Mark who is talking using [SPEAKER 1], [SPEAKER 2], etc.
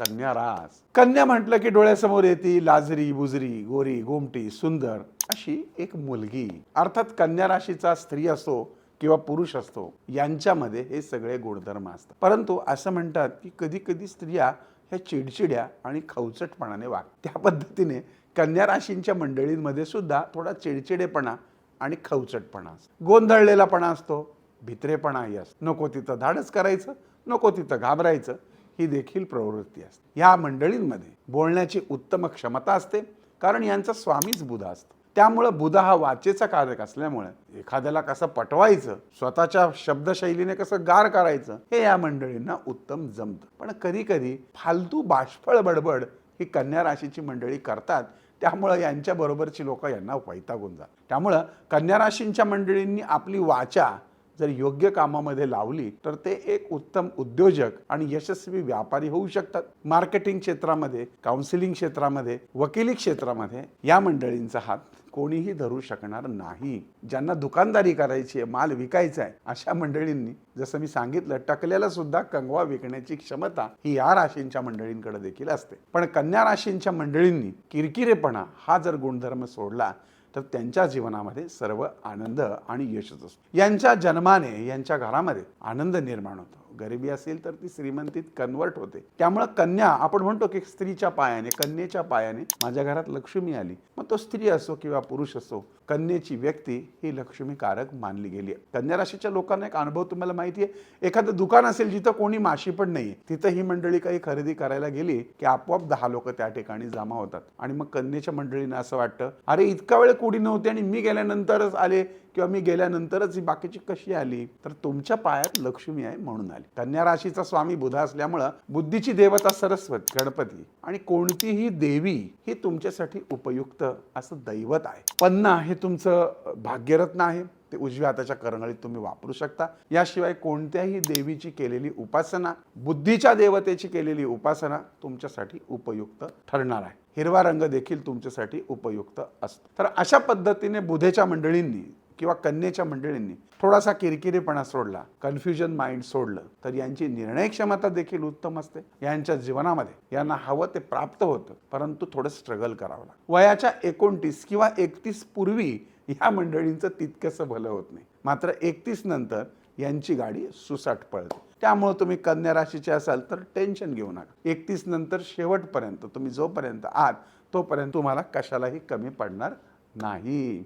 [SPEAKER 1] कन्या रास कन्या म्हटलं की डोळ्यासमोर येते लाजरी बुजरी गोरी गोमटी सुंदर अशी एक मुलगी. अर्थात कन्या राशीचा स्त्री असो किंवा पुरुष असतो यांच्यामध्ये हे सगळे गुणधर्म असतात. परंतु असं म्हणतात की कधी कधी स्त्रिया ह्या चिडचिड्या आणि खवचटपणाने वाग त्या पद्धतीने कन्या राशींच्या मंडळींमध्ये सुद्धा थोडा चिडचिडेपणा आणि खवचटपणा असतो. गोंधळलेलापणा असतो भित्रेपणाही असतो. नको तिथं धाडस करायचं नको तिथं घाबरायचं. ही देखील प्रवृत्ती असते. ह्या मंडळींमध्ये बोलण्याची उत्तम क्षमता असते कारण यांचा स्वामीच बुधा असतो. त्यामुळं बुधा हा वाचेचा कारक असल्यामुळे एखाद्याला कसं पटवायचं स्वतःच्या शब्दशैलीने कसं गार करायचं हे या मंडळींना उत्तम जमतं. पण कधी कधी फालतू बाष्फळ बडबड ही कन्या राशीची मंडळी करतात त्यामुळं यांच्या बरोबरची लोक यांना वैतागून जातात. त्यामुळं कन्या राशींच्या मंडळींनी आपली वाचा जर योग्य कामामध्ये लावली तर ते एक उत्तम उद्योजक आणि यशस्वी व्यापारी होऊ शकतात. मार्केटिंग क्षेत्रामध्ये काउन्सिलिंग क्षेत्रामध्ये वकिली क्षेत्रामध्ये या मंडळींचा हात कोणीही धरू शकणार नाही. ज्यांना दुकानदारी करायची आहे माल विकायचा आहे अशा मंडळींनी जसं मी सांगितलं टकल्याला सुद्धा कंगवा विकण्याची क्षमता ही या राशींच्या मंडळींकडे देखील असते. पण कन्या राशींच्या मंडळींनी किरकिरेपणा हा जर गुणधर्म सोडला तर त्यांच्या जीवनामध्ये सर्व आनंद आणि यशच असतो. यांच्या जन्माने यांच्या घरामध्ये आनंद निर्माण होतो. गरिबी असेल तर ती श्रीमंतीत कन्वर्ट होते. त्यामुळं कन्या आपण म्हणतो की स्त्रीच्या पायाने कन्येच्या पायाने माझ्या घरात लक्ष्मी आली. मग तो स्त्री असो किंवा पुरुष असो कन्येची व्यक्ती ही लक्ष्मीकारक मानली गेली आहे. कन्या राशीच्या लोकांना एक अनुभव तुम्हाला माहिती आहे? एखादं दुकान असेल जिथं कोणी माशी पण नाही तिथं ही मंडळी काही खरेदी करायला गेली की आपोआप दहा लोक त्या ठिकाणी जमा होतात. आणि मग कन्येच्या मंडळींना असं वाटतं अरे इतका वेळ कोणी नव्हते आणि मी गेल्यानंतरच आले किंवा मी गेल्यानंतरच ही बाकीची कशी आली? तर तुमच्या पायात लक्ष्मी आहे म्हणून आली. कन्या राशीचा स्वामी बुधा असल्यामुळं बुद्धीची देवता सरस्वती गणपती आणि कोणतीही देवी ही तुमच्यासाठी उपयुक्त असं दैवत आहे. पन्ना हे तुमचं भाग्यरत्न आहे. ते उजव्या हाताच्या करंगळीत तुम्ही वापरू शकता. याशिवाय कोणत्याही देवीची केलेली उपासना बुद्धीच्या देवतेची केलेली उपासना तुमच्यासाठी उपयुक्त ठरणार आहे. हिरवा रंग देखील तुमच्यासाठी उपयुक्त असतो. तर अशा पद्धतीने बुधेच्या मंडळींनी किंवा कन्येच्या मंडळींनी थोडासा किरकिरेपणा सोडला कन्फ्युजन माइंड सोडलं तर यांची निर्णय क्षमता देखील उत्तम असते. यांच्या जीवनामध्ये यांना हवं ते प्राप्त होतं परंतु थोडं स्ट्रगल करावं लागतं. वयाच्या एकोणतीस किंवा एकतीस पूर्वी ह्या मंडळींचं तितकंसं भलं होत नाही. मात्र एकतीस नंतर यांची गाडी सुसाट पळते. त्यामुळे तुम्ही कन्या राशीचे असाल तर टेन्शन घेऊ नका. एकतीस नंतर शेवटपर्यंत तुम्ही जोपर्यंत आहात तोपर्यंत तुम्हाला कशालाही कमी पडणार नाही.